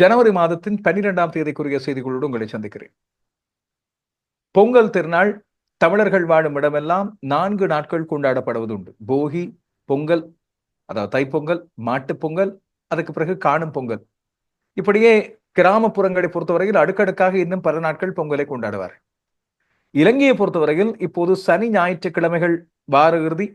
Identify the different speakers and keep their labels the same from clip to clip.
Speaker 1: ஜனவரி மாதத்தின் பன்னிரெண்டாம் தேதிக்குரிய செய்திகளோடு உங்களை சந்திக்கிறேன். பொங்கல் திருநாள் தமிழர்கள் வாழும் இடமெல்லாம் நான்கு நாட்கள் கொண்டாடப்படுவது உண்டு போகி பொங்கல் அதாவது தைப்பொங்கல் மாட்டுப் பொங்கல் அதுக்கு பிறகு காணும் பொங்கல். இப்படியே கிராமப்புறங்களை பொறுத்தவரையில் அடுக்கடுக்காக இன்னும் பல நாட்கள் பொங்கலை கொண்டாடுவார் இலங்கையை பொறுத்தவரையில் இப்போது சனி ஞாயிற்றுக்கிழமைகள் வார இறுதி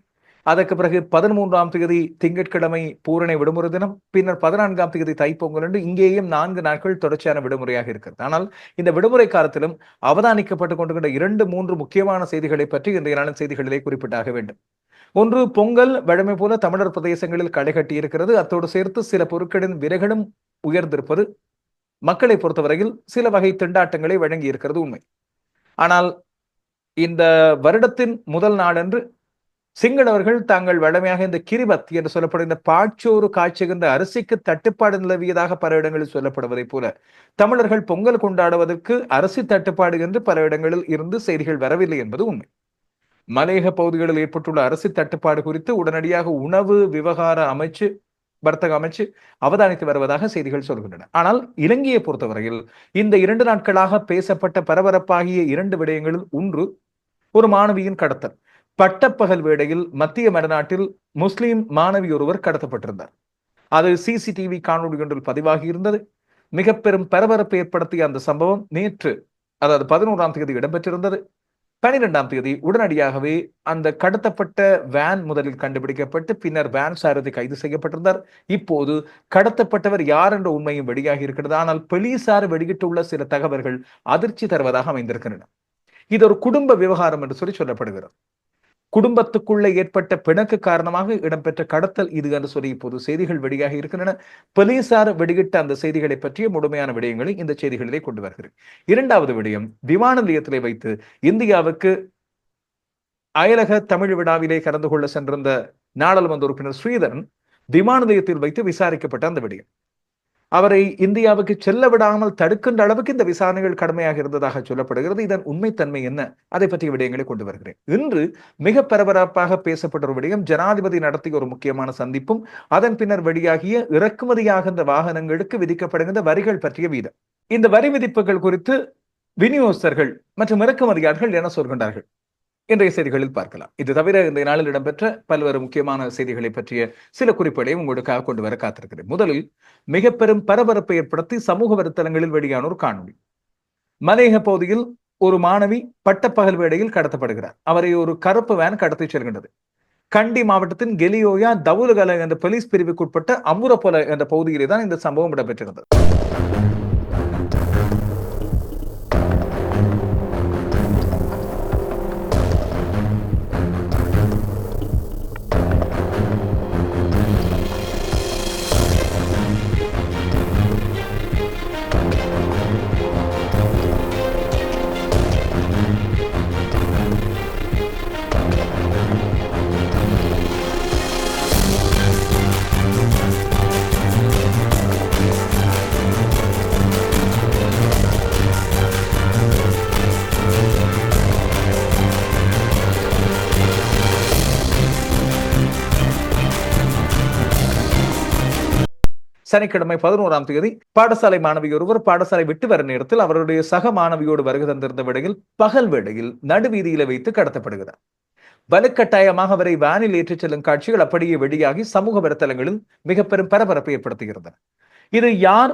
Speaker 1: அதற்கு பிறகு பதிமூன்றாம் தேதி திங்கட்கிழமை பூரணை விடுமுறை தினம் பின்னர் பதினான்காம் தேதி தைப்பொங்கல் என்று இங்கேயும் நான்கு நாட்கள் தொடர்ச்சியான விடுமுறையாக இருக்கிறது. ஆனால் இந்த விடுமுறை காலத்திலும் அவதானிக்கப்பட்டுக் கொண்டிருக்கின்ற இரண்டு மூன்று முக்கியமான செய்திகளை பற்றி இன்றைய நாளின் செய்திகளிலே குறிப்பிட்டாக வேண்டும். ஒன்று பொங்கல் வழமை போல தமிழர் பிரதேசங்களில் கடைகட்டி இருக்கிறது அத்தோடு சேர்த்து சில பொருட்களின் விலைகளும் உயர்ந்திருப்பது மக்களை பொறுத்தவரையில் சில வகை திண்டாட்டங்களை வழங்கி இருக்கிறது உண்மை. ஆனால் இந்த வருடத்தின் முதல் நாளன்று சிங்களவர்கள் தாங்கள் வழமையாக இந்த கிரிபத் என்று சொல்லப்படும் இந்த பாச்சோறு காய்ச்சுகின்ற அரிசிக்கு தட்டுப்பாடு நிலவியதாக பல இடங்களில் சொல்லப்படுவதைப் போல தமிழர்கள் பொங்கல் கொண்டாடுவதற்கு அரிசி தட்டுப்பாடு என்று பல இடங்களில் இருந்து செய்திகள் வரவில்லை என்பது உண்மை. மலையக பகுதிகளில் ஏற்பட்டுள்ள அரிசி தட்டுப்பாடு குறித்து உடனடியாக உணவு விவகார அமைச்சு வர்த்தக அமைச்சு அவதானித்து வருவதாக செய்திகள் சொல்கின்றன. ஆனால் இலங்கையை பொறுத்தவரையில் இந்த இரண்டு நாட்களாக பேசப்பட்ட பரபரப்பாகிய இரண்டு விடயங்களில் ஒன்று ஒரு மாணவியின் கடத்தல் பட்டப்பகல் வேடையில் மத்திய மறுநாட்டில் முஸ்லீம் மாணவி ஒருவர் கடத்தப்பட்டிருந்தார். அது சிசிடிவி காணொலி ஒன்றில் பதிவாகி இருந்தது. மிக பெரும் பரபரப்பை ஏற்படுத்திய அந்த சம்பவம் நேற்று அதாவது பதினோராம் தேதி இடம்பெற்றிருந்தது. பனிரெண்டாம் தேதி உடனடியாகவே அந்த கடத்தப்பட்ட வேன் முதலில் கண்டுபிடிக்கப்பட்டு பின்னர் வேன் சாரதி கைது செய்யப்பட்டிருந்தார். இப்போது கடத்தப்பட்டவர் யார் என்ற உண்மையும் வெளியாகி இருக்கிறது. ஆனால் போலீசார் வெளியிட்டுள்ள சில தகவல்கள் அதிர்ச்சி தருவதாக அமைந்திருக்கின்றன. இது ஒரு குடும்ப விவகாரம் என்று சொல்லி சொல்லப்படுகிறது. குடும்பத்துக்குள்ள ஏற்பட்ட பிணக்கு காரணமாக இடம்பெற்ற கடத்தல் இது என்று சொல்லி இப்போது செய்திகள் வெளியாக இருக்கின்றன. போலீசார் வெளியிட்ட அந்த செய்திகளை பற்றிய முழுமையான விடயங்களை இந்த செய்திகளிலே கொண்டு வருகிறேன். இரண்டாவது விடயம் விமான நிலையத்திலே வைத்து இந்தியாவுக்கு அயலக தமிழ் விழாவிலே கலந்து கொள்ள சென்றிருந்த நாடாளுமன்ற உறுப்பினர் ஸ்ரீதரன் விமான நிலையத்தில் வைத்து விசாரிக்கப்பட்ட அந்த விடயம். அவரை இந்தியாவுக்கு செல்ல விடாமல் தடுக்கின்ற அளவுக்கு இந்த விசாரணைகள் கடுமையாக இருந்ததாக சொல்லப்படுகிறது. இதன் உண்மைத்தன்மை என்ன? அதை பற்றிய விடயங்களை கொண்டு வருகிறேன். இன்று மிக பரபரப்பாக பேசப்பட்ட ஒரு விடயம் ஜனாதிபதி நடத்திய ஒரு முக்கியமான சந்திப்பும் அதன் பின்னர் வெளியாகிய இறக்குமதியாகின்ற வாகனங்களுக்கு விதிக்கப்படுகின்ற வரிகள் பற்றிய வீதம். இந்த வரி விதிப்புகள் குறித்து விநியோகஸ்தர்கள் மற்றும் இறக்குமதியாளர்கள் என சொல்கின்றார்கள்? இன்றைய செய்திகளில் பார்க்கலாம். இது தவிர இந்த நாளில் இடம்பெற்ற பல்வேறு முக்கியமான செய்திகளை பற்றிய சில குறிப்புகளையும் உங்களுக்காக கொண்டு வர காத்திருக்கிறேன். முதலில் மிக பெரும் பரபரப்பை ஏற்படுத்தி சமூக வலைத்தளங்களில் வெளியான ஒரு காணொலி மலையக பகுதியில் ஒரு மாணவி பட்டப்பகல் வேடையில் கடத்தப்படுகிறார். அவரை ஒரு கருப்பு வேன் கடத்தி செல்கின்றது. கண்டி மாவட்டத்தின் கெலியோயா தவுலுகல என்ற போலீஸ் பிரிவுக்குட்பட்ட அமுரப்பொல என்ற பகுதியிலே தான் இந்த சம்பவம் இடம்பெற்றிருந்தது. சனிக்கிழமை பதினோராம் தேதி பாடசாலை மாணவி ஒருவர் பாடசாலை விட்டு வர நேரத்தில் அவருடைய சக மாணவியோடு வருகை தந்திருந்த வேளையில் பகல் வேளையில் நடுவீதியில வைத்து கடத்தப்படுகிறார். வலுக்கட்டாயமாக அவரை வேனில் ஏற்றிச் செல்லும் காட்சிகள் அப்படியே வெளியாகி சமூக வலைத்தளங்களில் மிக பெரும் பரபரப்பை ஏற்படுத்துகின்றன இது யார்?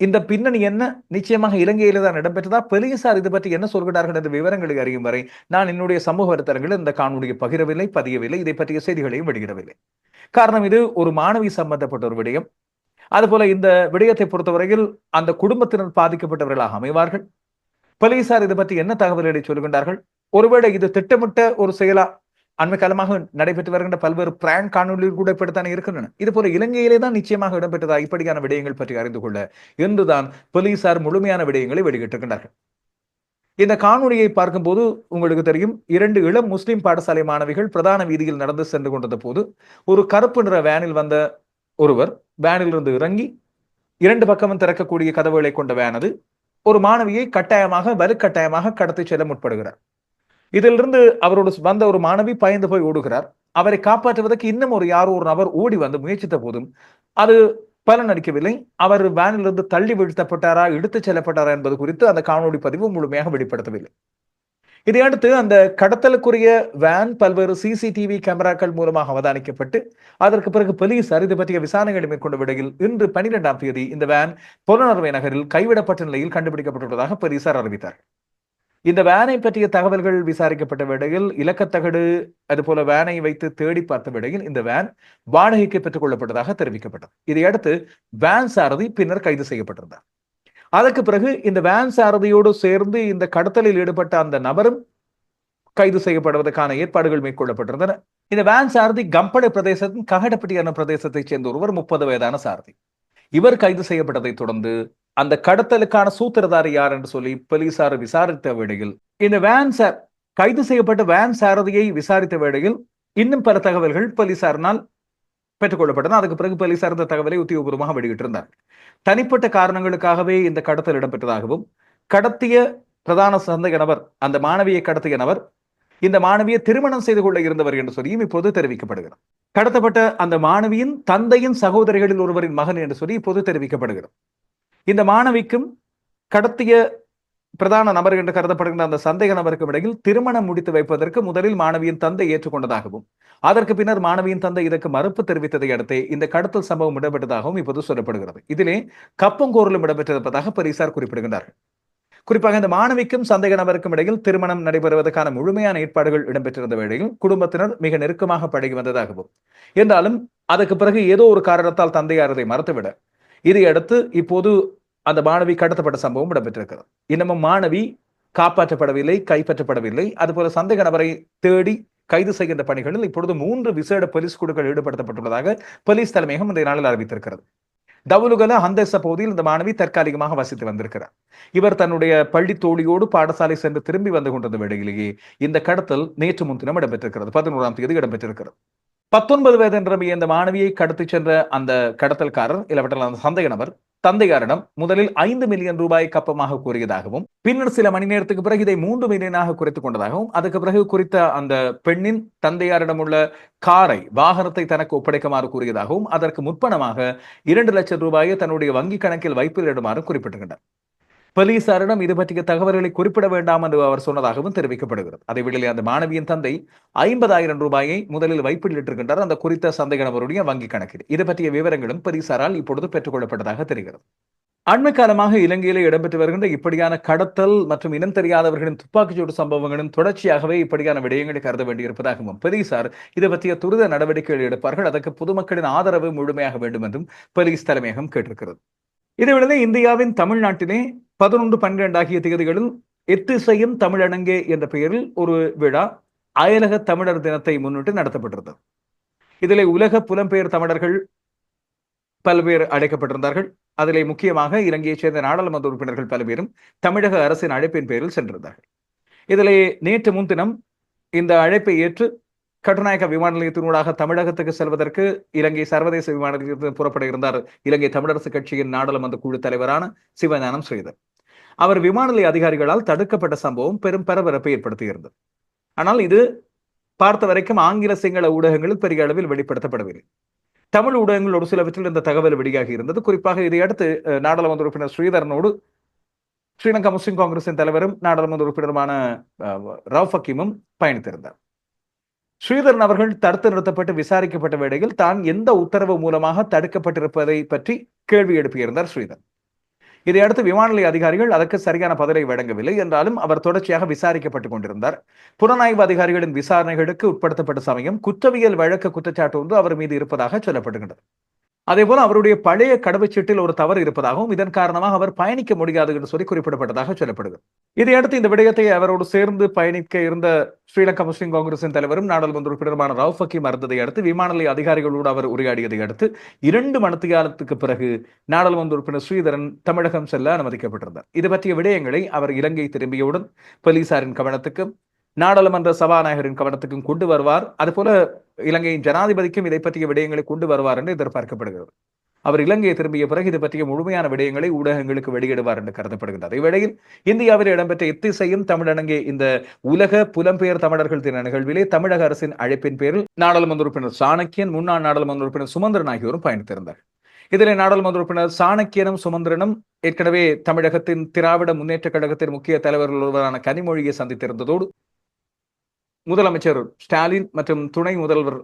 Speaker 1: இந்த பின்னணி என்ன? நிச்சயமாக இலங்கையில தான் இடம்பெற்றதா? போலீசார் இது பற்றி என்ன சொல்கிறார்கள் என்ற விவரங்களை அறியும் வரை நான் என்னுடைய சமூக வலைத்தளங்களில் இந்த காணொலியை பகிரவில்லை பதியவில்லை இதை பற்றிய செய்திகளையும் வெளியிடவில்லை. காரணம் இது ஒரு மாணவி சம்பந்தப்பட்ட ஒரு விடயம். அதுபோல இந்த விடயத்தை பொறுத்தவரையில் அந்த குடும்பத்தினர் பாதிக்கப்பட்டவர்களாக அமைவார்கள் போலீசார் இதை பற்றி என்ன தகவல்களை சொல்கின்றார்கள்? ஒருவேளை இது திட்டமிட்ட ஒரு செயலா? அண்மை காலமாக நடைபெற்று வருகின்ற பல்வேறு பிராங்க் காணொலியில் கூட இப்படித்தானே இருக்கின்றன. இது போல இலங்கையிலே தான் நிச்சயமாக இடம்பெற்றதா? இப்படியான விடயங்கள் பற்றி அறிந்து கொள்ள என்றுதான் போலீசார் முழுமையான விடயங்களை வெளியிட்டிருக்கின்றார்கள். இந்த காணொலியை பார்க்கும்போது உங்களுக்கு தெரியும் இரண்டு இளம் முஸ்லிம் பாடசாலை மாணவிகள் பிரதான வீதியில் நடந்து சென்று கொண்டிருந்த போது ஒரு கருப்பு நிற வேனில் வந்த ஒருவர் வேனிலிருந்து இறங்கி இரண்டு பக்கமும் திறக்கக்கூடிய கதவுகளை கொண்ட வேன் அது ஒரு மாணவியை கட்டாயமாக வலுக்கட்டாயமாக கடத்தி செல்ல முற்படுகிறார். இதிலிருந்து அவரோடு வந்த ஒரு மாணவி பயந்து போய் ஓடுகிறார். அவரை காப்பாற்றுவதற்கு இன்னும் ஒரு யாரோ ஒரு நபர் ஓடி வந்து முயற்சித்த போதும் அது பலன் அளிக்கவில்லை. அவர் வேனிலிருந்து தள்ளி வீழ்த்தப்பட்டாரா இழுத்துச் செல்லப்பட்டாரா என்பது குறித்து அந்த காணொலி பதிவு முழுமையாக வெளிப்படுத்தவில்லை. இதையடுத்து அந்த கடத்தலுக்குரிய வேன் பல்வேறு சிசிடிவி கேமராக்கள் மூலமாக அவதானிக்கப்பட்டு அதற்கு பிறகு போலீசார் இது பற்றிய விசாரணைகளை மேற்கொண்ட விடையில் இன்று பனிரெண்டாம் தேதி இந்த வேன் புலனர்வை நகரில் கைவிடப்பட்ட நிலையில் கண்டுபிடிக்கப்பட்டுள்ளதாக போலீசார் அறிவித்தார். இந்த வேனை பற்றிய தகவல்கள் விசாரிக்கப்பட்ட வேளையில் இலக்கத்தகடு அதுபோல வேனை வைத்து தேடி பார்த்த வேளையில் இந்த வேன் வாடகைக்கு பெற்றுக் கொள்ளப்பட்டதாக தெரிவிக்கப்பட்டது. இதையடுத்து வேன் சாரதி பின்னர் கைது செய்யப்பட்டிருந்தார். அதற்கு பிறகு இந்த வேன் சாரதியோடு சேர்ந்து இந்த கடத்தலில் ஈடுபட்ட அந்த நபரும் கைது செய்யப்படுவதற்கான ஏற்பாடுகள் மேற்கொள்ளப்பட்டிருந்தன. இந்த வேன் சாரதி கம்பட பிரதேசத்தின் ககடப்பட்டி என பிரதேசத்தைச் சேர்ந்த ஒருவர் முப்பது வயதான சாரதி. இவர் கைது செய்யப்பட்டதை தொடர்ந்து அந்த கடத்தலுக்கான சூத்திரதாரி யார் என்று சொல்லி போலீசார் விசாரித்த வேளையில் இந்த வேன் சார் கைது செய்யப்பட்ட வேன் சாரதியை விசாரித்த வேளையில் இன்னும் பல தகவல்கள் போலீசாரினால் பெற்றுக்கொள்ளப்பட்டன அதுக்கு பிறகு போலீசார் இந்த தகவலை உத்தியோகபூர்வமாக வெளியிட்டிருந்தார். தனிப்பட்ட காரணங்களுக்காகவே இந்த கடத்தல் இடம்பெற்றதாகவும் கடத்திய பிரதான சந்தேக நபர் அந்த மாணவியை கடத்திய நபர் இந்த மாணவியை திருமணம் செய்து கொள்ள இருந்தவர் என்று சொல்லியும் இப்போது தெரிவிக்கப்படுகிறது. கடத்தப்பட்ட அந்த மாணவியின் தந்தையின் சகோதரிகளில் ஒருவரின் மகன் என்று சொல்லி இப்போது தெரிவிக்கப்படுகிறது. இந்த மாணவிக்கும் கடத்திய பிரதான நபர் என்று கருதப்படுகின்ற அந்த சந்தேக நபருக்கும் இடையில் திருமணம் முடித்து வைப்பதற்கு முதலில் மாணவியின் தந்தை ஏற்றுக்கொண்டதாகவும் அதற்கு பின்னர் மாணவியின் தந்தை இதற்கு மறுப்பு தெரிவித்ததை அடுத்தே இந்த கடத்தல் சம்பவம் இடம்பெற்றதாகவும் இப்போது சொல்லப்படுகிறது. இதிலே கப்பங்கோரலும் இடம்பெற்றிருப்பதாக போலீசார் குறிப்பிடுகின்றார்கள். குறிப்பாக இந்த மாணவிக்கும் சந்தேக நபருக்கும் இடையில் திருமணம் நடைபெறுவதற்கான முழுமையான ஏற்பாடுகள் இடம்பெற்றிருந்த வேளையில் குடும்பத்தினர் மிக நெருக்கமாக பழகி வந்ததாகவும் என்றாலும் அதற்கு பிறகு ஏதோ ஒரு காரணத்தால் தந்தையார் அதை மறுத்துவிட இதையடுத்து இப்போது அந்த மாணவி கடத்தப்பட்ட சம்பவம் இடம்பெற்றிருக்கிறது. இன்னமும் மாணவி காப்பாற்றப்படவில்லை கைப்பற்றப்படவில்லை. அதுபோல சந்தேக நபரை தேடி கைது செய்கின்ற பணிகளில் இப்பொழுது மூன்று விசேட போலீஸ் குழுக்கள் ஈடுபடுத்தப்பட்டுள்ளதாக போலீஸ் தலைமையகம் இந்த நாளில் அறிவித்திருக்கிறது. தவுலுகல ஹந்தேச பகுதியில் இந்த மாணவி தற்காலிகமாக வசித்து வந்திருக்கிறார். இவர் தன்னுடைய பள்ளி தோழியோடு பாடசாலை சென்று திரும்பி வந்து கொண்டிருந்த வேளையிலேயே இந்த கடத்தல் நேற்று முன்தினம் இடம்பெற்றிருக்கிறது. பதினோராம் தேதி இடம்பெற்றிருக்கிறது. பத்தொன்பது வயது நிரம்பிய இந்த மாணவியை கடத்திச் சென்ற அந்த கடத்தல்காரர் இளவட்டல் அந்த சந்தேக நபர் தந்தையாரிடம் முதலில் ஐந்து மில்லியன் ரூபாய் கப்பமாக கூறியதாகவும் பின்னர் சில மணி நேரத்துக்கு பிறகு இதை மூன்று மில்லியனாக குறைத்துக் கொண்டதாகவும் அதுக்கு பிறகு குறித்த அந்த பெண்ணின் தந்தையாரிடம் உள்ள காரை வாகனத்தை தனக்கு ஒப்படைக்குமாறு கூறியதாகவும் அதற்கு முற்பணமாக இரண்டு லட்சம் ரூபாயை தன்னுடைய வங்கி கணக்கில் வைப்பில் இடுமாறும் குறிப்பிட்டிருக்கின்றார் போலீசாரிடம் இது பற்றிய தகவல்களை குறிப்பிட வேண்டாம் என்று அவர் சொன்னதாகவும் தெரிவிக்கப்படுகிறது. அதை விட அந்த மாணவியின் தந்தை ஐம்பதாயிரம் ரூபாயை முதலில் வைப்பிலிட்டிருக்கின்றார். அந்த குறித்த சந்தேக நபருடைய வங்கி கணக்கில். இது பற்றிய விவரங்களும் போலீசாரால் இப்பொழுது பெற்றுக்கொள்ளப்பட்டதாக தெரிகிறது. அண்மை காலமாக இலங்கையிலே இடம்பெற்று வருகின்ற இப்படியான கடத்தல் மற்றும் இனம் தெரியாதவர்களின் துப்பாக்கிச்சூடு சம்பவங்களும் தொடர்ச்சியாகவே இப்படியான விடயங்களை கருத வேண்டியிருப்பதாகவும் போலீசார் இது பற்றிய துரித நடவடிக்கைகள் எடுப்பார்கள். அதற்கு பொதுமக்களின் ஆதரவு முழுமையாக வேண்டும் என்றும் போலீஸ் தலைமையகம் கேட்டிருக்கிறது. இதேவேளை இந்தியாவின் தமிழ்நாட்டிலே பதினொன்று பன்னிரண்டு ஆகிய தேதிகளில் எத்திசையும் தமிழடங்கே என்ற பெயரில் ஒரு விழா அயலக தமிழர் தினத்தை முன்னிட்டு நடத்தப்பட்டிருந்தது. இதிலே உலக புலம்பெயர் தமிழர்கள் பல்வேறு அழைக்கப்பட்டிருந்தார்கள். அதிலே முக்கியமாக இலங்கையைச் சேர்ந்த நாடாளுமன்ற உறுப்பினர்கள் பல்வேறும் தமிழக அரசின் அழைப்பின் பேரில் சென்றிருந்தார்கள். இதிலே நேற்று முன்தினம் இந்த அழைப்பை ஏற்று கட்டுநாயக்க விமான நிலையத்தினூடாக தமிழகத்துக்கு செல்வதற்கு இலங்கை சர்வதேச விமான நிலையத்தில் புறப்பட இருந்தார் இலங்கை தமிழரசு கட்சியின் நாடாளுமன்ற குழு தலைவரான சிவஞானம் ஸ்ரீதர். அவர் விமான நிலைய அதிகாரிகளால் தடுக்கப்பட்ட சம்பவம் பெரும் பரபரப்பை ஏற்படுத்தியிருந்தது. ஆனால் இது பார்த்த வரைக்கும் ஆங்கில சிங்கள ஊடகங்களில் பெரிய அளவில் வெளிப்படுத்தப்படவில்லை. தமிழ் ஊடகங்கள் ஒரு சிலவற்றில் இந்த தகவல் வெளியாகி இருந்தது. குறிப்பாக இதையடுத்து நாடாளுமன்ற உறுப்பினர் ஸ்ரீதரனோடு ஸ்ரீலங்கா முஸ்லிம் காங்கிரசின் தலைவரும் நாடாளுமன்ற உறுப்பினருமான ரவ் ஃபக்கீமும் பயணித்திருந்தார். ஸ்ரீதரன் அவர்கள் தடுத்து நிறுத்தப்பட்டு விசாரிக்கப்பட்ட வேளையில் தான் எந்த உத்தரவு மூலமாக தடுக்கப்பட்டிருப்பதை பற்றி கேள்வி எழுப்பியிருந்தார் ஸ்ரீதரன். இதையடுத்து விமான நிலைய அதிகாரிகள் அதற்கு சரியான பதிலை வழங்கவில்லை என்றாலும் அவர் தொடர்ச்சியாக விசாரிக்கப்பட்டுக் கொண்டிருந்தார். புலனாய்வு அதிகாரிகளின் விசாரணைகளுக்கு உட்படுத்தப்பட்ட சமயம் குற்றவியல் வழக்கு குற்றச்சாட்டு ஒன்று அவர் மீது இருப்பதாக சொல்லப்படுகின்றது. அதே போல அவருடைய பழைய கடவுச்சீட்டில் ஒரு தவறு இருப்பதாகவும் இதன் காரணமாக அவர் பயணிக்க முடியாது என்று சொல்லி குறிப்பிடப்பட்டதாக சொல்லப்படுகிறது இதையடுத்து இந்த விடயத்தை அவரோடு சேர்ந்து பயணிக்க இருந்த ஸ்ரீலங்கா முஸ்லிம் காங்கிரசின் தலைவரும் நாடாளுமன்ற உறுப்பினருமான ரவு ஃபக்கீம் மறந்ததை அடுத்து விமான நிலைய அதிகாரிகளோடு அவர் உரையாடியதை அடுத்து இரண்டு மணத்தியாலத்துக்கு பிறகு நாடாளுமன்ற உறுப்பினர் ஸ்ரீதரன் தமிழகம் செல்ல அனுமதிக்கப்பட்டிருந்தார். இது பற்றிய விடயங்களை அவர் இலங்கை திரும்பியவுடன் போலீசாரின் கவனத்துக்கும் நாடாளுமன்ற சபாநாயகரின் கவனத்துக்கும் கொண்டு வருவார். அதுபோல இலங்கையின் ஜனாதிபதிக்கும் இதை பற்றிய விடயங்களை கொண்டு வருவார் என்று எதிர்பார்க்கப்படுகிறது. அவர் இலங்கையை திரும்பிய பிறகு இது பற்றிய முழுமையான விடயங்களை ஊடகங்களுக்கு வெளியிடுவார் என்று கருதப்படுகின்றது. இவ்வேளையில் இந்தியாவில் இடம்பெற்ற எத்திசையும் தமிழடங்கிய இந்த உலக புலம்பெயர் தமிழர்கள் தின நிகழ்விலே தமிழக அரசின் அழைப்பின் பேரில் நாடாளுமன்ற உறுப்பினர் சாணக்கியன் முன்னாள் நாடாளுமன்ற உறுப்பினர் சுமந்திரன் ஆகியோரும் பயணித்திருந்தார்கள். இதில் நாடாளுமன்ற உறுப்பினர் சாணக்கியனும் சுமந்திரனும் ஏற்கனவே தமிழகத்தின் திராவிட முன்னேற்ற கழகத்தின் முக்கிய தலைவர்கள் ஒருவரான கனிமொழியை சந்தித்திருந்ததோடு முதலமைச்சர் ஸ்டாலின் மற்றும் துணை முதல்வர்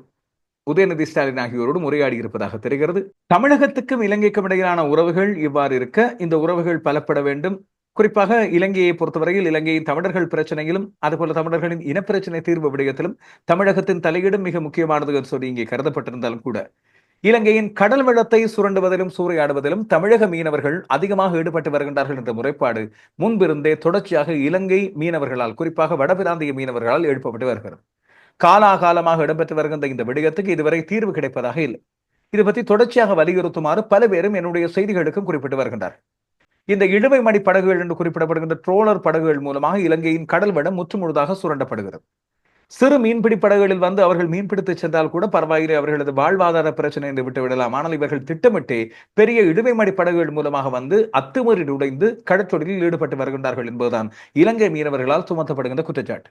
Speaker 1: உதயநிதி ஸ்டாலின் ஆகியோரோடு உரையாடி இருப்பதாக தெரிகிறது. தமிழகத்துக்கும் இலங்கைக்கும் இடையிலான உறவுகள் இவ்வாறு இருக்க இந்த உறவுகள் பலப்பட வேண்டும். குறிப்பாக இலங்கையை பொறுத்தவரையில் இலங்கையின் தமிழர்கள் பிரச்சனையிலும் அதுபோல தமிழர்களின் இனப்பிரச்சனை தீர்வு விடயத்திலும் தமிழகத்தின் தலையீடும் மிக முக்கியமானது என்று சொல்லி இங்கே கருதப்பட்டிருந்தாலும் கூட. இலங்கையின் கடல் வளத்தை சுரண்டுவதிலும் சூறையாடுவதிலும் தமிழக மீனவர்கள் அதிகமாக ஈடுபட்டு வருகின்றார்கள் என்ற முறைப்பாடு முன்பிருந்தே தொடர்ச்சியாக இலங்கை மீனவர்களால் குறிப்பாக வடபிராந்திய மீனவர்களால் எழுப்பப்பட்டு வருகிறது. காலாகாலமாக இடம்பெற்று வருகின்ற இந்த விடயத்துக்கு இதுவரை தீர்வு கிடைப்பதாக இல்லை. இது பற்றி தொடர்ச்சியாக வலியுறுத்துமாறு பல பேரும் என்னுடைய செய்திகளுக்கும் குறிப்பிட்டு வருகின்றார். இந்த இழுவை மடி படகுகள் என்று குறிப்பிடப்படுகின்ற ட்ரோலர் படகுகள் மூலமாக இலங்கையின் கடல் வளம் முற்றுமுழுதாக சுரண்டப்படுகிறது. சிறு மீன்பிடி படகுகளில் வந்து அவர்கள் மீன்பிடித்து சென்றால் கூட பரவாயில்லை அவர்களது வாழ்வாதார பிரச்சனை என்று விட்டு விடலாம். ஆனால் இவர்கள் திட்டமிட்டே பெரிய இடுவைமடி படகுகள் மூலமாக வந்து அத்துமீறி நுழைந்து கடற்றொழிலில் ஈடுபட்டு வருகின்றார்கள் என்பதுதான் இலங்கை மீனவர்களால் சுமத்தப்படுகின்ற குற்றச்சாட்டு.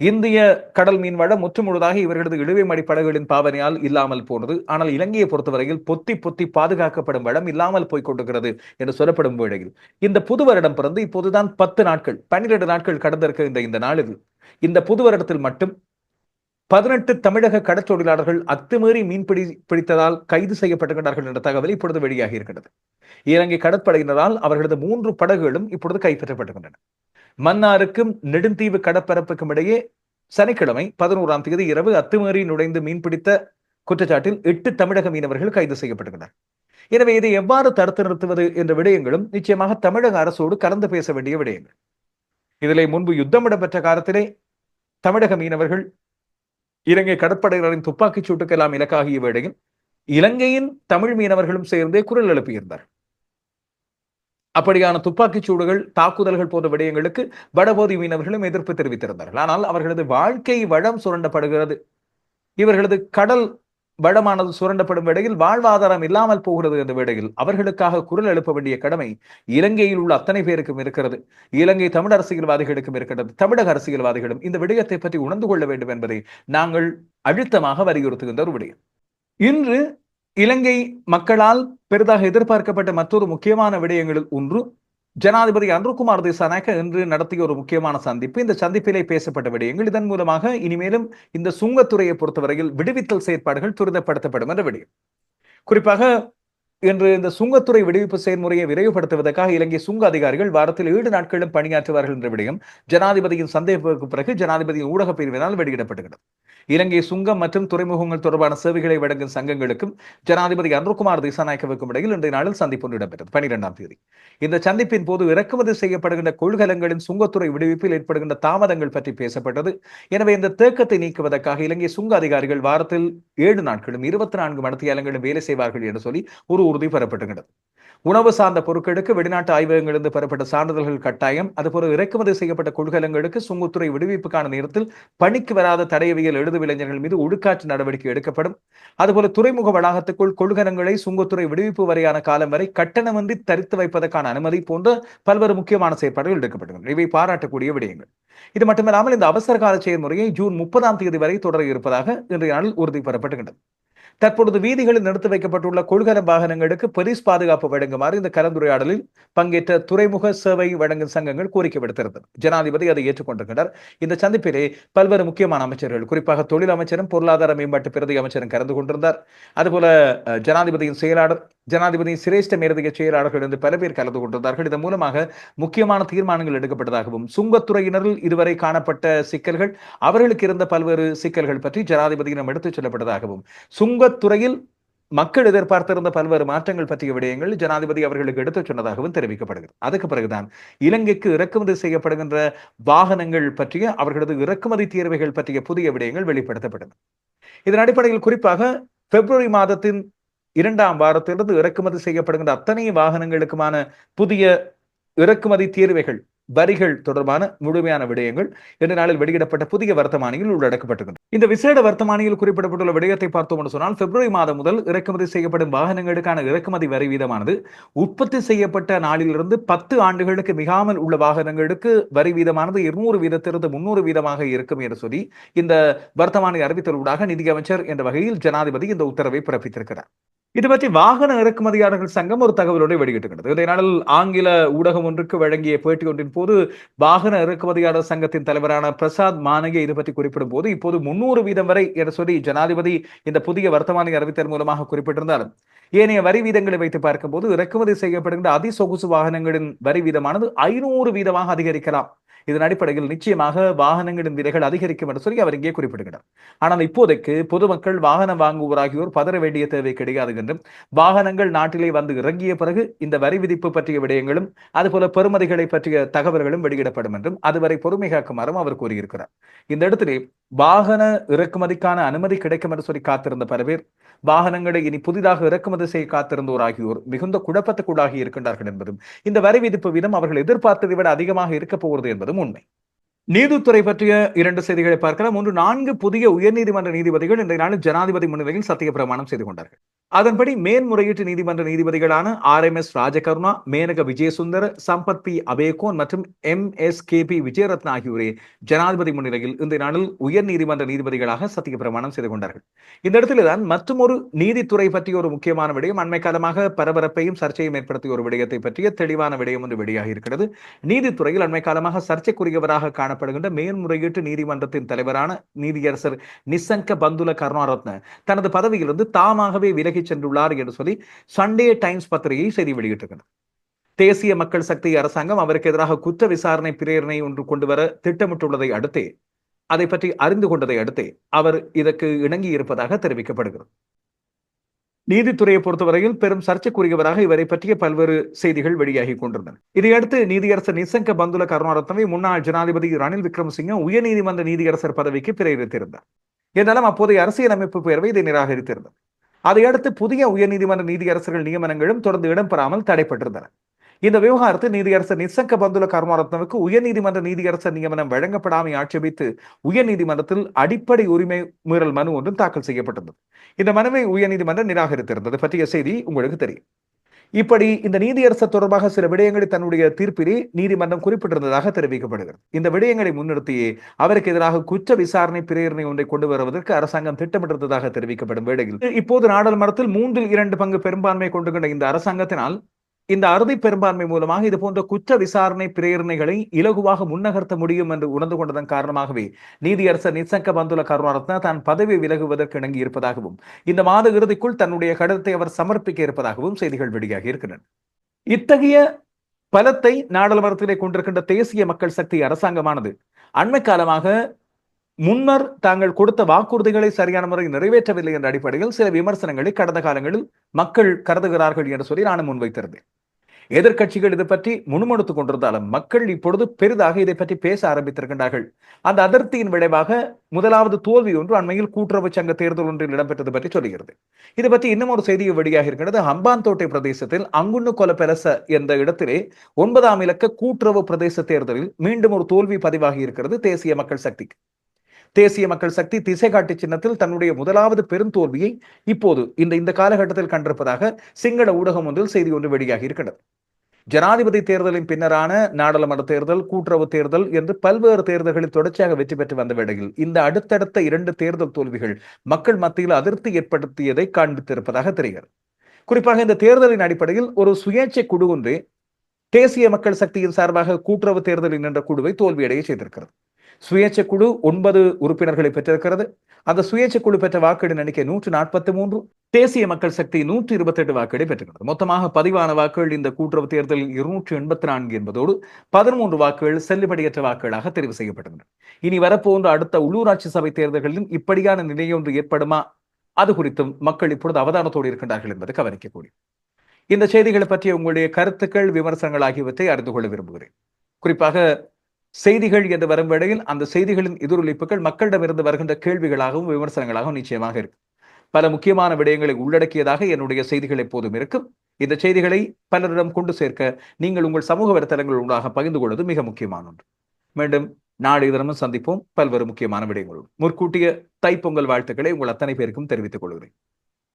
Speaker 1: இந்திய கடல் மீன்வளம் முற்று முழுதாக இவர்களது இழுவை மடி படகுகளின் பாவனையால் இல்லாமல் போனது. ஆனால் இலங்கையை பொறுத்தவரையில் பொத்தி பொத்தி பாதுகாக்கப்படும் வளம் இல்லாமல் போய் கொண்டிருக்கிறது என்று சொல்லப்படும் வேளையில். இந்த புது வருடம் பிறந்து இப்போதுதான் பத்து நாட்கள் பன்னிரண்டு நாட்கள் கடந்திருக்க இந்த இந்த நாளில் இந்த புது வருடத்தில் மட்டும் பதினெட்டு தமிழக கடற்தொழிலாளர்கள் அத்துமீறி மீன்பிடி பிடித்ததால் கைது செய்யப்பட்டுகிறார்கள் என்ற தகவல் இப்பொழுது வெளியாகி இருக்கிறது. இலங்கை கடற்படையினரால் அவர்களது மூன்று படகுகளும் இப்பொழுது கைப்பற்றப்பட்டுகின்றன மன்னாருக்கும் நெடுந்தீவு கடற்பரப்புக்கும் இடையே சனிக்கிழமை பதினோராம் தேதி இரவு அத்துமீறி நுழைந்து மீன்பிடித்த குற்றச்சாட்டில் எட்டு தமிழக மீனவர்கள் கைது செய்யப்பட்டுள்ளனர் எனவே இதை எவ்வாறு தடுத்து நிறுத்துவது என்ற விடயங்களும் நிச்சயமாக தமிழக அரசோடு கலந்து பேச வேண்டிய விடயங்கள். இதிலே முன்பு யுத்தம் இடம்பெற்ற காலத்திலே தமிழக மீனவர்கள் இலங்கை கடற்படையினரின் துப்பாக்கிச் சூட்டுக்கெல்லாம் இலக்காகிய வேளையில் இலங்கையின் தமிழ் மீனவர்களும் சேர்ந்தே குரல் எழுப்பியிருந்தார். அப்படியான துப்பாக்கிச் சூடுகள் தாக்குதல்கள் போன்ற விடயங்களுக்கு வடபோதி மீனவர்களும் எதிர்ப்பு தெரிவித்திருந்தார்கள். ஆனால் அவர்களது வாழ்க்கை வளம் சுரண்டப்படுகிறது. இவர்களது கடல் வளமானது சுரண்டப்படும் இடையில் வாழ்வாதாரம் இல்லாமல் போகிறது என்ற வேளையில் அவர்களுக்காக குரல் எழுப்ப வேண்டிய கடமை இலங்கையில் உள்ள அத்தனை பேருக்கும் இருக்கிறது. இலங்கை தமிழ் அரசியல்வாதிகளுக்கும் இருக்கிறது தமிழக அரசியல்வாதிகளும் இந்த விடயத்தை பற்றி உணர்ந்து கொள்ள வேண்டும் என்பதை நாங்கள் அழுத்தமாக வலியுறுத்துகின்ற ஒரு விடயம். இன்று இலங்கை மக்களால் பெரிதாக எதிர்பார்க்கப்பட்ட மற்றொரு முக்கியமான விடயங்களில் ஒன்று ஜனாதிபதி அன்ருகுமார் திசாநாயக்க இன்று நடத்திய ஒரு முக்கியமான சந்திப்பு. இந்த சந்திப்பிலே பேசப்பட்ட விடயங்கள் இதன் மூலமாக இனிமேலும் இந்த சுங்கத்துறையை பொறுத்தவரையில் விடுவித்தல் செயற்பாடுகள் துரிதப்படுத்தப்படும் என்ற விடயம். குறிப்பாக இன்று இந்த சுங்கத்துறை விடுவிப்பு செயல்முறையை விரைவுபடுத்துவதற்காக இலங்கை சுங்க அதிகாரிகள் வாரத்தில் ஏழு நாட்களும் பணியாற்றுவார்கள் என்ற விடயம் ஜனாதிபதியின் சந்தேகத்திற்கு பிறகு ஜனாதிபதியின் ஊடக பிரிவினால் வெளியிடப்படுகிறது இலங்கை சுங்கம் மற்றும் துறைமுகங்கள் தொடர்பான சேவைகளை வழங்கும் சங்கங்களுக்கும் ஜனாதிபதி அன்ருகுமார் திசாநாயக்கவுக்கும் இடையில் இன்றைய நாளில் சந்திப்பு ஒன்று இடம்பெற்றது. பனிரெண்டாம் தேதி. இந்த சந்திப்பின் போது இறக்குமதி செய்யப்படுகின்ற கொள்கலங்களின் சுங்கத்துறை விடுவிப்பில் ஏற்படுகின்ற தாமதங்கள் பற்றி பேசப்பட்டது. எனவே இந்த தேக்கத்தை நீக்குவதற்காக இலங்கை சுங்க அதிகாரிகள் வாரத்தில் ஏழு நாட்களும் இருபத்தி நான்கு மணித்தியாலங்களும் வேலை செய்வார்கள் என்று சொல்லி ஒரு உறுதி பெறப்பட்டுகிறது உணவு சார்ந்த பொருட்களுக்கு வெளிநாட்டு ஆய்வகங்களிலிருந்து பெறப்பட்ட சான்றிதழ்கள் கட்டாயம். அதுபோல இறக்குமதி செய்யப்பட்ட கொள்கலங்களுக்கு சுங்கத்துறை விடுவிப்புக்கான நேரத்தில் பணிக்கு வராத தடையவியல் எழுது இளைஞர்கள் மீது ஒழுக்காற்று நடவடிக்கை எடுக்கப்படும். அதுபோல துறைமுக வளாகத்துக்குள் கொள்கலங்களை சுங்கத்துறை விடுவிப்பு வரையான காலம் வரை கட்டணமின்றி தரித்து வைப்பதற்கான அனுமதி போன்ற பல்வேறு முக்கியமான செயற்பாடுகள் எடுக்கப்படுகின்றன. இவை பாராட்டக்கூடிய விடயங்கள். இது மட்டுமில்லாமல் இந்த அவசர கால செயல்முறையை ஜூன் முப்பதாம் தேதி வரை தொடர இருப்பதாக இன்றைய நாளில் உறுதி பெறப்பட்டுகின்றது தற்பொழுது வீதிகளில் நிறுத்தி வைக்கப்பட்டுள்ள கொள்கல வாகனங்களுக்கு போலீஸ் பாதுகாப்பு வழங்குமாறு இந்த கலந்துரையாடலில் பங்கேற்ற துறைமுக சேவை வழங்கும் சங்கங்கள் கோரிக்கை விடுத்திருந்தது. ஜனாதிபதி அதை ஏற்றுக்கொண்டிருக்கின்றனர் இந்த சந்திப்பிலே பல்வேறு முக்கியமான அமைச்சர்கள் குறிப்பாக தொழில் அமைச்சரும் பொருளாதார மேம்பாட்டு பிரதி அமைச்சரும் கலந்து கொண்டிருந்தார். அதுபோல ஜனாதிபதியின் செயலாளர் ஜனாதிபதியின் சிரேஷ்ட மேலதிக செயலாளர்கள் என்று பல பேர் கலந்து கொண்டிருந்தார்கள். இதன் மூலமாக முக்கியமான தீர்மானங்கள் எடுக்கப்பட்டதாகவும் சுங்கத்துறையினரில் இதுவரை காணப்பட்ட சிக்கல்கள் அவர்களுக்கு இருந்த பல்வேறு சிக்கல்கள் பற்றி ஜனாதிபதியிடம் எடுத்துச் செல்லப்பட்டதாகவும் சுங்க சுங்கத்துறையில் மக்கள் எதிர்பார்த்திருந்த பல்வேறு மாற்றங்கள் பற்றிய விடயங்கள் ஜனாதிபதி அவர்களுக்கு எடுத்துச் சொன்னதாகவும் தெரிவிக்கப்படுகிறது. அதுக்கு பிறகுதான் இலங்கைக்கு இறக்குமதி செய்யப்படுகின்ற வாகனங்கள் பற்றிய அவர்களது இறக்குமதி தீர்வைகள் பற்றிய புதிய விடயங்கள் வெளிப்படுத்தப்பட்டது இதன் அடிப்படையில் குறிப்பாக பிப்ரவரி மாதத்தின் இரண்டாம் வாரத்திலிருந்து இறக்குமதி செய்யப்படுகின்ற அத்தனை வாகனங்களுக்குமான புதிய இறக்குமதி தீர்வைகள் வரிகள் தொடர்பான முழுமையான விடயங்கள் இன்று நாளில் வெளியிடப்பட்ட புதிய வர்த்தமானியில் உள்ளடக்கப்பட்டிருக்கிறது இந்த விசேட வர்த்தமானியில் குறிப்பிடப்பட்டுள்ள விடயத்தை பார்த்தோம் என்று சொன்னால் பிப்ரவரி மாதம் முதல் இறக்குமதி செய்யப்படும் வாகனங்களுக்கான இறக்குமதி வரி வீதமானது உற்பத்தி செய்யப்பட்ட நாளிலிருந்து பத்து ஆண்டுகளுக்கு மிகாமல் உள்ள வாகனங்களுக்கு வரி வீதமானது இருநூறு வீதத்திலிருந்து முன்னூறு வீதமாக இருக்கும் என்று சொல்லி இந்த வர்த்தமானி அறிவித்தலூடாக நிதியமைச்சர் என்ற வகையில் ஜனாதிபதி இந்த உத்தரவை பிறப்பித்திருக்கிறார். இது பற்றி வாகன இறக்குமதியாளர்கள் சங்கம் ஒரு தகவலோடு வெளியிட்டுகிறது இதை நாளில் ஆங்கில ஊடகம் ஒன்றுக்கு வழங்கிய பேட்டி ஒன்றின் போது வாகன இறக்குமதியாளர் சங்கத்தின் தலைவரான பிரசாத் மானகே இது பற்றி குறிப்பிடும் போது இப்போது முன்னூறு வீதம் வரை என சொல்லி ஜனாதிபதி இந்த புதிய வர்த்தமானி அறிவித்தல் மூலமாக குறிப்பிட்டிருந்தாலும் ஏனைய வரி வீதங்களை வைத்து பார்க்கும்போது இறக்குமதி செய்யப்படுகின்ற அதிசொகுசு வாகனங்களின் வரி வீதமானது ஐநூறு வீதமாக அதிகரிக்கலாம். இதன் அடிப்படையில் நிச்சயமாக வாகனங்களின் விலைகள் அதிகரிக்கும் என்று சொல்லி அவர் இங்கே குறிப்பிடுகிறார். ஆனால் இப்போதைக்கு பொதுமக்கள் வாகனம் வாங்குவோர் ஆகியோர் பதற வேண்டிய தேவை கிடையாது என்றும் வாகனங்கள் நாட்டிலே வந்து இறங்கிய பிறகு இந்த வரி விதிப்பு பற்றிய விடயங்களும் அதுபோல பெறுமதிகளை பற்றிய தகவல்களும் வெளியிடப்படும் என்றும் அதுவரை பொறுமை காக்குமாறும் அவர் கூறியிருக்கிறார். இந்த இடத்திலே வாகன இறக்குமதிக்கான அனுமதி கிடைக்கும் என்று சொல்லி காத்திருந்த பல பேர் வாகனங்களை இனி புதிதாக இறக்குமதி செய்ய காத்திருந்தோர் ஆகியோர் மிகுந்த குழப்பத்துக்குள்ளாகி இருக்கின்றார்கள் என்பதும் இந்த வரி விதிப்பு வீதம் அவர்கள் எதிர்பார்த்ததை விட அதிகமாக இருக்கப் போகிறது என்பதும் உண்மை. நீதித்துறை பற்றிய இரண்டு செய்திகளை பார்க்கலாம். ஒன்று நான்கு புதிய உயர்நீதிமன்ற நீதிபதிகள் இன்றைய நாளில் ஜனாதிபதி முன்னிலையில் சத்திய பிரமாணம் செய்து கொண்டார்கள். அதன்படி மேன்முறையீட்டு நீதிமன்ற நீதிபதிகளான R M S Rajakaruna Menaka Vijayasundar Sampath P. Abeykoon மற்றும் M. S. K. P. Wijeyaratne ஆகியோரே ஜனாதிபதி முன்னிலையில் இந்த நாளில் உயர் நீதிமன்ற நீதிபதிகளாக சத்திய பிரமாணம் செய்து கொண்டார்கள். இந்த இடத்துல தான் மற்றொரு நீதித்துறை பற்றிய ஒரு முக்கியமான விடயம் அண்மை காலமாக பரபரப்பையும் சர்ச்சையும் ஏற்படுத்திய ஒரு விடயத்தை பற்றிய தெளிவான விடயம் ஒன்று வெளியாக இருக்கிறது. நீதித்துறையில் அண்மை காலமாக சர்ச்சைக்குரியவராக காணப்படுகின்ற மேன்முறையீட்டு நீதிமன்றத்தின் தலைவரான நீதியரசர் நிசங்க பந்துல கருணாரத்ன தனது பதவியிலிருந்து தாமாகவே விலகிச் சென்றுள்ளார் என்று சொல்லி சண்டே டைம்ஸ் பத்திரிகை செய்தி வெளியிட்டிருக்கிறது. தேசிய மக்கள் சக்தி அரசாங்கம் அவருக்கு எதிராக குற்ற விசாரணை பிரேரணை ஒன்று கொண்டு வர திட்டமிட்டுள்ளதை அடுத்தே அதை பற்றி அறிந்து கொண்டதை அடுத்தே அவர் இதற்கு இணங்கி இருப்பதாக தெரிவிக்கப்படுகிறது. நீதித்துறையை பொறுத்தவரையில் பெரும் சர்ச்சைக்குரியவராக இவரை பற்றிய பல்வேறு செய்திகள் வெளியாகி கொண்டிருந்தன. இதையடுத்து நீதியரசர் நிசங்க பந்துல கருணாரத்னவை முன்னாள் ஜனாதிபதி ரணில் விக்ரமசிங்க உயர்நீதிமன்ற நீதியரசர் பதவிக்கு பிரேரித்திருந்தார். என்றாலும் அப்போதைய அரசியலமைப்பு பேரவை இதை நிராகரித்திருந்தது. அதையடுத்து புதிய உயர்நீதிமன்ற நீதியரசர்கள் நியமனங்களும் தொடர்ந்து இடம்பெறாமல் தடைப்பட்டிருந்தன. இந்த விவகாரத்தில் நீதியரசர் நிசங்க பந்துல கர்மாரத்னவுக்கு உயர்நீதிமன்ற நீதியரசர் நியமனம் வழங்கப்படாமை ஆட்சேபித்து உயர்நீதிமன்றத்தில் அடிப்படை உரிமை மீறல் மனு ஒன்றும் தாக்கல் செய்யப்பட்டிருந்தது. இந்த மனுவை உயர்நீதிமன்றம் நிராகரித்திருந்தது. பற்றிய செய்தி உங்களுக்கு தெரியும். இப்படி இந்த நீதியரசர் தொடர்பாக சில விடயங்களை தன்னுடைய தீர்ப்பிலே நீதிமன்றம் குறிப்பிட்டிருந்ததாக தெரிவிக்கப்படுகிறது. இந்த விடயங்களை முன்னிறுத்தியே அவருக்கு எதிராக குற்ற விசாரணை பிரேரணை ஒன்றை கொண்டு வருவதற்கு அரசாங்கம் திட்டமிட்டிருந்ததாக தெரிவிக்கப்படும் வேளையில் இப்போது நாடாளுமன்றத்தில் மூன்றில் இரண்டு பங்கு பெரும்பான்மை கொண்டு கொண்ட இந்த அரசாங்கத்தினால் இந்த அறுதி பெரும்பான்மை மூலமாக இது போன்ற குற்ற விசாரணை பிரேரணைகளை இலகுவாக முன்னகர்த்த முடியும் என்று உணர்ந்து கொண்டதன் காரணமாகவே நீதியரசர் நிசங்க பந்துல கருணாரத்ன தான் பதவி விலகுவதற்கு இணங்கி இருப்பதாகவும் இந்த மாத இறுதிக்குள் தன்னுடைய கடிதத்தை அவர் சமர்ப்பிக்க இருப்பதாகவும் செய்திகள் வெளியாகி இருக்கின்றன. இத்தகைய பலத்தை நாடாளுமன்றத்திலே கொண்டிருக்கின்ற தேசிய மக்கள் சக்தி அரசாங்கமானது அண்மை காலமாக முன்னர் தாங்கள் கொடுத்த வாக்குறுதிகளை சரியான முறை நிறைவேற்றவில்லை என்ற அடிப்படையில் சில விமர்சனங்களை கடந்த காலங்களில் மக்கள் கருதுகிறார்கள் என்று சொல்லி நான் முன்வைத்திருந்தேன். எதிர்கட்சிகள் இது பற்றி முணுமுணுத்துக் கொண்டிருந்தாலும் மக்கள் இப்பொழுது பெரிதாக இதை பற்றி பேச ஆரம்பித்திருக்கின்றார்கள். அந்த அதிருப்தியின் விளைவாக முதலாவது தோல்வி ஒன்று அண்மையில் கூட்டுறவு சங்க தேர்தல் ஒன்றில் இடம்பெற்றது பற்றி சொல்கிறது. இது பற்றி இன்னும் ஒரு செய்தி வெளியாக இருக்கிறது ஹம்பாந்தோட்டை பிரதேசத்தில் அங்குன்னு கொலபெலச என்ற இடத்திலே ஒன்பதாம் இலக்க கூட்டுறவு பிரதேச தேர்தலில் மீண்டும் ஒரு தோல்வி பதிவாகி இருக்கிறது தேசிய மக்கள் சக்திக்கு. தேசிய மக்கள் சக்தி திசை காட்டி சின்னத்தில் தன்னுடைய முதலாவது பெருந்தோல்வியை இப்போது இந்த இந்த காலகட்டத்தில் கண்டிருப்பதாக சிங்கள ஊடகம் ஒன்றில் செய்தி ஒன்று வெளியாகி இருக்கிறது ஜனாதிபதி தேர்தலின் பின்னரான நாடாளுமன்ற தேர்தல் கூட்டுறவு தேர்தல் என்று பல்வேறு தேர்தல்களில் தொடர்ச்சியாக வெற்றி பெற்று வந்த வேளையில் இந்த அடுத்தடுத்த இரண்டு தேர்தல் தோல்விகள் மக்கள் மத்தியில் அதிருப்தி ஏற்படுத்தியதை காண்பித்திருப்பதாக தெரிகிறது. குறிப்பாக இந்த தேர்தலின் அடிப்படையில் ஒரு சுயேட்சை குழு ஒன்று தேசிய மக்கள் சக்தியின் சார்பாக கூட்டுறவு தேர்தலில் நின்ற குழுவை தோல்வியடைய செய்திருக்கிறது. சுயேட்சை குழு ஒன்பது உறுப்பினர்களை பெற்றிருக்கிறது. அந்த சுயேட்சை குழு பெற்ற வாக்குகளின் எண்ணிக்கை நூற்று நாற்பத்தி மூன்று. தேசிய மக்கள் சக்தி நூற்றி இருபத்தி எட்டு வாக்குகளை பெற்றுள்ளது மொத்தமாக பதிவான வாக்குகள் இந்த கூட்டுறவு தேர்தலில் இருநூற்றி எண்பத்தி நான்கு என்பதோடு பதிமூன்று வாக்குகள் செல்லுபடியற்ற வாக்குகளாக தெரிவு செய்யப்பட்டுள்ளன. இனி வரப்போன்ற அடுத்த உள்ளூராட்சி சபை தேர்தல்களிலும் இப்படியான நிலையொன்று ஏற்படுமா? அது குறித்தும் மக்கள் இப்பொழுது அவதானத்தோடு இருக்கின்றார்கள் என்பது கவனிக்கக்கூடிய இந்த செய்திகளை பற்றிய உங்களுடைய கருத்துக்கள் விமர்சனங்கள் ஆகியவற்றை அறிந்து கொள்ள விரும்புகிறேன். குறிப்பாக செய்திகள் என்று வரும் வேளையில் அந்த செய்திகளின் எதிரொலிப்புகள் மக்களிடமிருந்து வருகின்ற கேள்விகளாகவும் விமர்சனங்களாகவும் நிச்சயமாக இருக்கும் பல முக்கியமான விடயங்களை உள்ளடக்கியதாக என்னுடைய செய்திகள் எப்போதும் இருக்கும். இந்த செய்திகளை பலரிடம் கொண்டு சேர்க்க நீங்கள் உங்கள் சமூக வலைத்தளங்கள் ஊடாக பகிர்ந்து கொள்வது மிக முக்கியமான ஒன்று. மீண்டும் நாளைய தினமும் சந்திப்போம். பல்வேறு முக்கியமான விடயங்களோடு முற்கூட்டிய தைப்பொங்கல் வாழ்த்துக்களை உங்கள் அத்தனை பேருக்கும் தெரிவித்துக் கொள்கிறேன்.